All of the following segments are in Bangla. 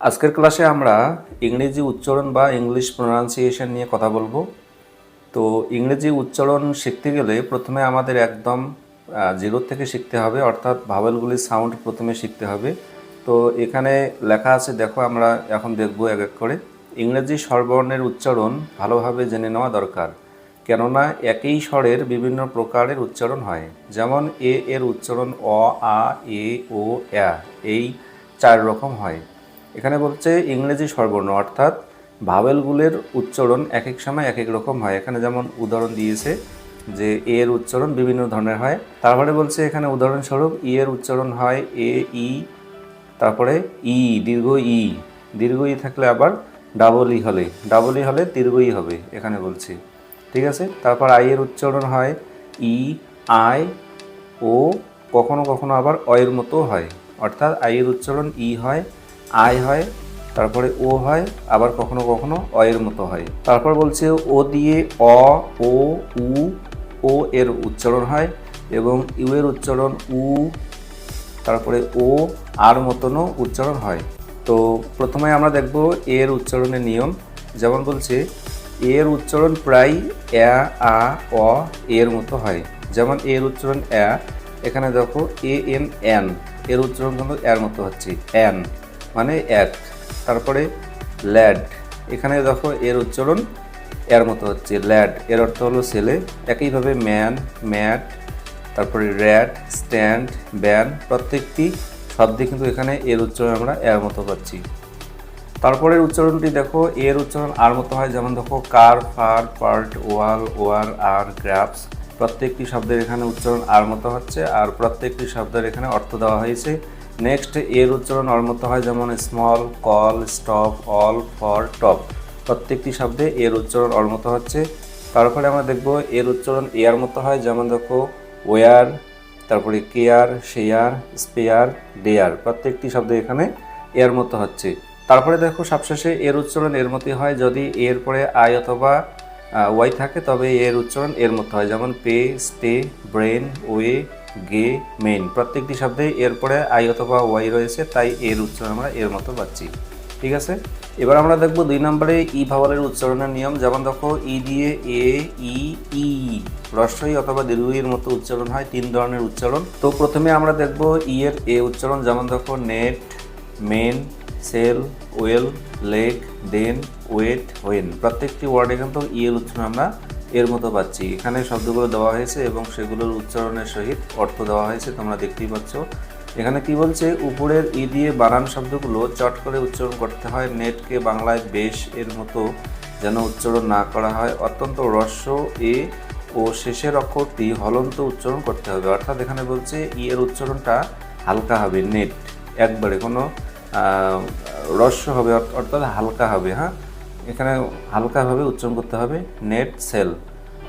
আজকের ক্লাসে আমরা ইংরেজি উচ্চারণ বা ইংলিশ প্রোনাউন্সিয়েশন নিয়ে কথা বলব। তো ইংরেজি উচ্চারণ শিখতে গেলে প্রথমে আমাদের একদম জিরো থেকে শিখতে হবে, অর্থাৎ ভাওয়েলগুলির সাউন্ড প্রথমে শিখতে হবে। তো এখানে লেখা আছে, দেখো আমরা এখন দেখব এক এক করে। ইংরেজি স্বরবর্ণের উচ্চারণ ভালোভাবে জেনে নেওয়া দরকার, কেননা একই স্বরের বিভিন্ন প্রকারের উচ্চারণ হয়। যেমন এ এর উচ্চারণ অ, আ, এ, ও, অ্যা, এই চার রকম হয়। এখানে বলছে ইংরেজি স্বরবর্ণ, অর্থাৎ ভাওয়েলগুলোর উচ্চারণ এক এক সময় এক এক রকম হয়। এখানে যেমন উদাহরণ দিয়েছে যে এ এর উচ্চারণ বিভিন্ন ধরনের হয়। তারপরে বলছে এখানে উদাহরণস্বরূপ ই এর উচ্চারণ হয় এ, ই, তারপরে ই, দীর্ঘ ই। দীর্ঘ ই থাকলে আবার ডাবল ই হলে। ডাবল ই হলে দীর্ঘ ই হবে, এখানে বলছি। ঠিক আছে? তারপর আই এর উচ্চারণ হয় ই, আই, ও, কখনো কখনো আবার অয়ের মতো হয়। অর্থাৎ আই এর উচ্চারণ ই হয় আই হয়, তারপরে ও হয়, আবার কখনো কখনো অয়ের মতো হয়। তারপর বলছে ও দিয়ে অ, ও, উ, ও এর উচ্চারণ হয় এবং ইউ এর উচ্চারণ উ, তারপরে ও, আর মতনও উচ্চারণ হয়। তো প্রথমে আমরা দেখব এর উচ্চারণের নিয়ম। যেমন বলছে, এর উচ্চারণ প্রায় অ্যা আ, অ, এর মতো হয়। যেমন এর উচ্চারণ অ্যা এখানে দেখো এ এন এন, এর উচ্চারণ কিন্তু এর মতো হচ্ছে, এন। মানে এক তারপরে ল্যাড এখানে দেখো এর উচ্চারণ এর মতো হচ্ছে ল্যাড এর অর্থ হলো ছেলে, একইভাবে ম্যান ম্যাট তারপরে র্যাট স্ট্যান্ড ব্যান প্রত্যেকটি শব্দে কিন্তু এখানে এর উচ্চারণ আমরা এর মতো পাচ্ছি। তারপরের উচ্চারণটি দেখো, এর উচ্চারণ আর মতো হয়, যেমন দেখো, car, far, part, wall, war, আর গ্রাফস প্রত্যেকটি শব্দের এখানে উচ্চারণ আর মতো হচ্ছে, আর প্রত্যেকটি শব্দের এখানে অর্থ দেওয়া হয়েছে। নেক্সট এর উচ্চারণ অর মতো হয় যেমন small call stop all for top প্রত্যেকটি শব্দে এর উচ্চারণ অর মতো হচ্ছে। তারপরে আমরা দেখব এর উচ্চারণ এয়ার মতো হয় যেমন দেখো ওয়ার তারপরে কেয়ার শেয়ার স্পেয়ার ডেয়ার প্রত্যেকটি শব্দ এখানে এর মতো হচ্ছে। তারপরে দেখো, সবশেষে এর উচ্চারণ এর মতোই হয়। যদি এর পরে আই অথবা ওয়াই থাকে, তবে এর উচ্চারণ এর মতো হয়। যেমন pay stay brain way gay main প্রত্যেকটি শব্দে এরপরে আই অথবা ওয়াই রয়েছে, তাই এর উচ্চারণ আমরা এর মতো পাচ্ছি। ঠিক আছে? এবার আমরা দেখব দুই নম্বরে ই ভাওয়ালের উচ্চারণের নিয়ম। যেমন দেখো, ই দিয়ে এ, ই ই রস্বই অথবা দীর্ঘইয়ের মতো উচ্চারণ হয়, তিন ধরনের উচ্চারণ। তো প্রথমে আমরা দেখব ই এর এ উচ্চারণ। যেমন দেখো, net, men, sell, well, lake, then, wet, when. প্রত্যেকটি ওয়ার্ডে কিন্তু ই এর উচ্চারণ আমরা এর মতো পাচ্ছি। এখানে শব্দগুলো দেওয়া হয়েছে এবং সেগুলোর উচ্চারণের সহিত অর্থ দেওয়া হয়েছে, তোমরা দেখতেই পাচ্ছ। এখানে কি বলছে? উপরের ই দিয়ে বানান শব্দগুলো চট করে উচ্চারণ করতে হয়, নেটকে বাংলায় বেশ এর মতো যেন উচ্চারণ না করা হয়। অত্যন্ত রস্য এ ও শেষের অক্ষরটি হলন্ত উচ্চারণ করতে হবে। অর্থাৎ এখানে বলছে, ই এর উচ্চারণটা হালকা হবে, নেট। একবারে কোনো রস্য হবে অর্থ- অর্থাৎ হালকা হবে হ্যাঁ? এখানে হালকাভাবে উচ্চারণ করতে হবে নেট সেল।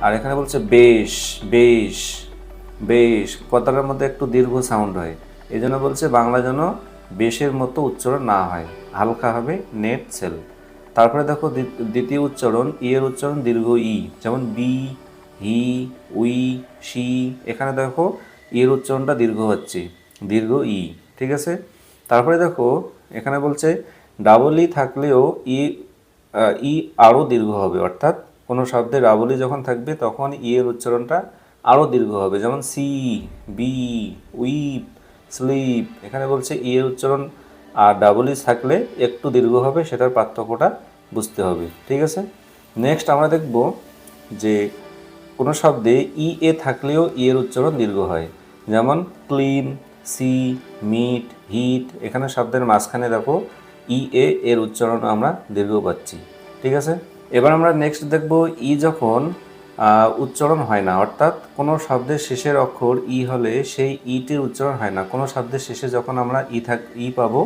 আর এখানে বলছে বেশ বেশ বেশ। কথাটার মধ্যে একটু দীর্ঘ সাউন্ড হয়। এই জন্য বলছে বাংলা যেন বেশের মতো উচ্চারণ না হয়। হালকা হবে নেট সেল। তারপরে দেখো দ্বি- দ্বিতীয় উচ্চারণ, ই এর উচ্চারণ দীর্ঘ ই। যেমন বি, হি, উই সি এখানে দেখো এর উচ্চারণটা দীর্ঘ হচ্ছে। দীর্ঘ ই। ঠিক আছে? তারপরে দেখো এখানে বলছে, ডাবল ই থাকলেও ই ই আরও দীর্ঘ হবে, অর্থাৎ কোনো শব্দে ডাবল ই যখন থাকবে, তখন ই এর উচ্চারণটা আরও দীর্ঘ হবে। যেমন সি, বি, উইপ, স্লিপ, এখানে বলছে ই এর উচ্চারণ আর ডাবল থাকলে একটু দীর্ঘ হবে, সেটার পার্থক্যটা বুঝতে হবে। ঠিক আছে? নেক্সট আমরা দেখব যে কোনো শব্দে ই এ থাকলেও ই এর উচ্চারণ দীর্ঘ হয়। যেমন ক্লিন, সি, মিট, হিট, এখানে শব্দের মাঝখানে দেখো ই এ এর উচ্চারণ আমরা দীর্ঘ পাচ্ছি, ঠিক আছে? এবার আমরা নেক্সট দেখব ই যখন উচ্চারণ হয় না, অর্থাৎ কোনো শব্দের শেষের অক্ষর ই হলে সেই ইটির উচ্চারণ হয় না। কোনো শব্দের শেষে যখন আমরা ই থাক ই পাবো,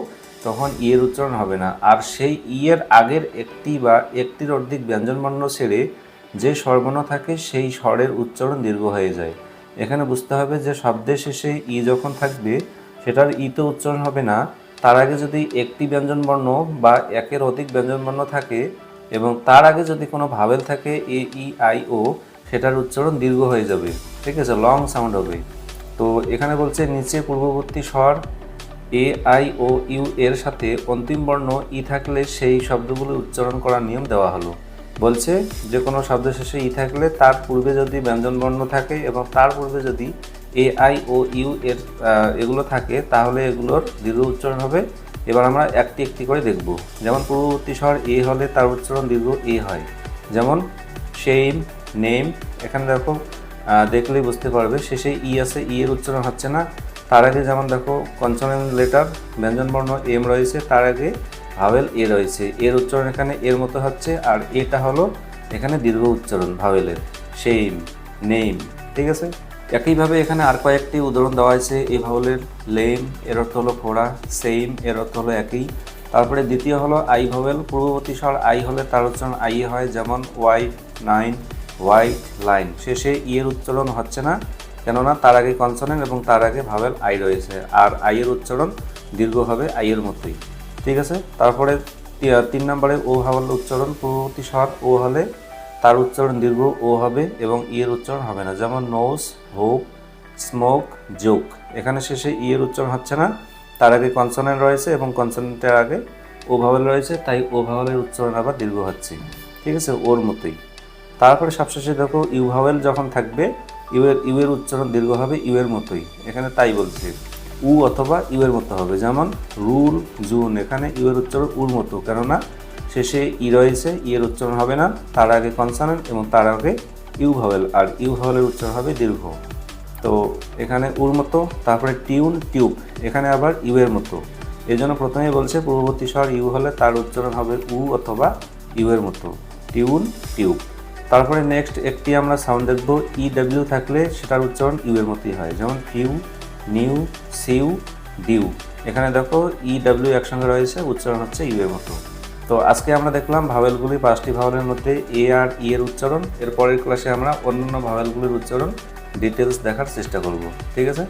তখন ই এর উচ্চারণ হবে না। আর সেই ই এর আগের একটি বা একটির অর্ধেক ব্যঞ্জনবর্ণ ছেড়ে যে স্বরবর্ণ থাকে, সেই স্বরের উচ্চারণ দীর্ঘ হয়ে যায়। এখানে বুঝতে হবে যে শব্দের শেষে ই যখন থাকবে, সেটার ই তো উচ্চারণ হবে না। তার আগে যদি একটি ব্যঞ্জনবর্ণ বা একের অধিক ব্যঞ্জনবর্ণ থাকে এবং তার আগে যদি কোনো ভাবেল থাকে এ, ই, আই, ও, সেটার উচ্চারণ দীর্ঘ হয়ে যাবে। ঠিক আছে? লং সাউন্ড হবে। তো এখানে বলছে, নিচে পূর্ববর্তী স্বর, এ, আই, ও, ইউ, এর সাথে অন্তিম বর্ণ, ই থাকলে সেই শব্দগুলো উচ্চারণ করার নিয়ম দেওয়া হলো। বলছে, যে কোনো শব্দ শেষে ই থাকলে তার পূর্বে যদি ব্যঞ্জন বর্ণ থাকে এবং তার পূর্বে যদি এ আই ও ইউ এর এগুলো থাকে, তাহলে এগুলোর দীর্ঘ উচ্চারণ হবে। এবার আমরা একটি একটি করে দেখব। যেমন পূর্ববর্তী স্বর এ হলে তার উচ্চারণ দীর্ঘ এ হয়। যেমন সেইম নেম এখানে দেখো দেখলেই বুঝতে পারবে, শেষে ই আছে, ই এর উচ্চারণ হচ্ছে না। তার আগে যেমন দেখো কনসোনেন্ট লেটার ব্যঞ্জনবর্ণ এম রয়েছে, তার আগে ভাওয়েল এ রয়েছে। এর উচ্চারণ এখানে এর মতো হচ্ছে, আর এটা হলো এখানে দীর্ঘ উচ্চারণ ভাওয়েলের সেইম নেম ঠিক আছে? একইভাবে এখানে আর কয়েকটি উদাহরণ দেওয়া হয়েছে। এই ভাওয়েলের লেম, এর অর্থ হলো ফোড়া সেইম এর অর্থ হলো একই। তারপরে দ্বিতীয় হলো আই ভাওয়েল পূর্ববর্তী স্বর আই হলে তার উচ্চারণ আই হয়, যেমন ওয়াইট নাইন হোয়াইট লাইন। শেষে ই এর উচ্চারণ হচ্ছে না, কেননা তার আগে কনসোনেন্ট এবং তার আগে ভাওয়েল আই রয়েছে। আর আই এর উচ্চারণ দীর্ঘ হবে আই এর মতোই ঠিক আছে? তারপরে তিন নম্বরে ও ভাওয়াল উচ্চারণ। পূর্ববর্তী স্বর ও হলে তার উচ্চারণ দীর্ঘ ও হবে এবং ই এর উচ্চারণ হবে না। যেমন নোস হোপ স্মোক জোক এখানে শেষে ই এর উচ্চারণ হচ্ছে না। তার আগে কনসোনেন্ট রয়েছে এবং কনসোনেন্টের আগে ও ভাওয়াল রয়েছে, তাই ও ভাওয়ালের উচ্চারণ আবার দীর্ঘ হচ্ছে। ঠিক আছে? ওর মতোই। তারপরে সবশেষে দেখো ইউ ভাওয়েল যখন থাকবে ইউ এর ইউ এর উচ্চারণ দীর্ঘ হবে ইউ এর মতোই। এখানে তাই বলছে। উ অথবা ইউ এর মতো হবে। যেমন রুল জুন। এখানে ইউ এর উচ্চারণ উর মতো। কেননা শেষে ই রয়েছে, ই এর উচ্চারণ হবে না, তার আগে কনসানেন্ট এবং তার আগে ইউ ভাওয়েল আর ইউ ভাওয়েলের উচ্চারণ হবে দীর্ঘ। তো এখানে উর মতো, তারপরে টিউন টিউব এখানে আবার ইউ এর মতো। এই জন্য প্রথমেই বলছে, পূর্ববর্তী স্বর ইউ হলে তার উচ্চারণ হবে উ অথবা ইউ এর মতো। টিউন টিউব তারপরে নেক্সট একটি আমরা সাউন্ড দেখব ই ডাব্লিউ থাকলে সেটার উচ্চারণ ইউ এর মতোই হয়, যেমন ফিউ নিউ সিউ ডিউ এখানে দেখো ই ডাব্লিউ একসঙ্গে রয়েছে, উচ্চারণ হচ্ছে ইউ এর মতো। তো আজকে আমরা দেখলাম ভাওয়েলগুলি পাঁচটি ভাওয়েলের মধ্যে এ আর ই এর উচ্চারণ। এর পরের ক্লাসে আমরা অন্যান্য ভাওয়েলগুলির উচ্চারণ ডিটেলস দেখার চেষ্টা করব। ঠিক আছে?